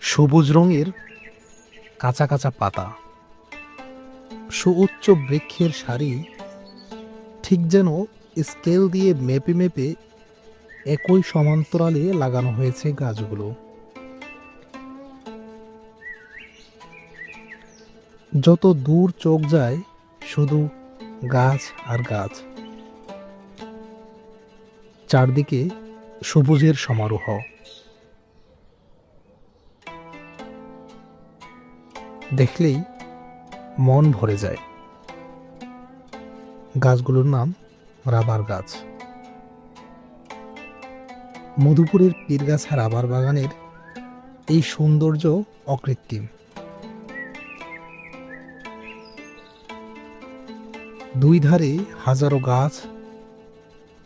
সবুজ রঙের কাঁচা কাঁচা পাতা। সুউচ্চ বৃক্ষের সারি ঠিক যেন স্কেল দিয়ে মেপে মেপে একই সমান্তরালে লাগানো হয়েছে গাছগুলো। যত দূর চোখ যায়, শুধু গাছ আর গাছ। চারদিকে সবুজের সমারোহ। দেখলেই মন ভরে যায়। গাছগুলোর নাম রাবার গাছ। মধুপুরের পীরগাছা রাবার বাগানের এই সৌন্দর্য অকৃত্রিম। দুই ধারে হাজারো গাছ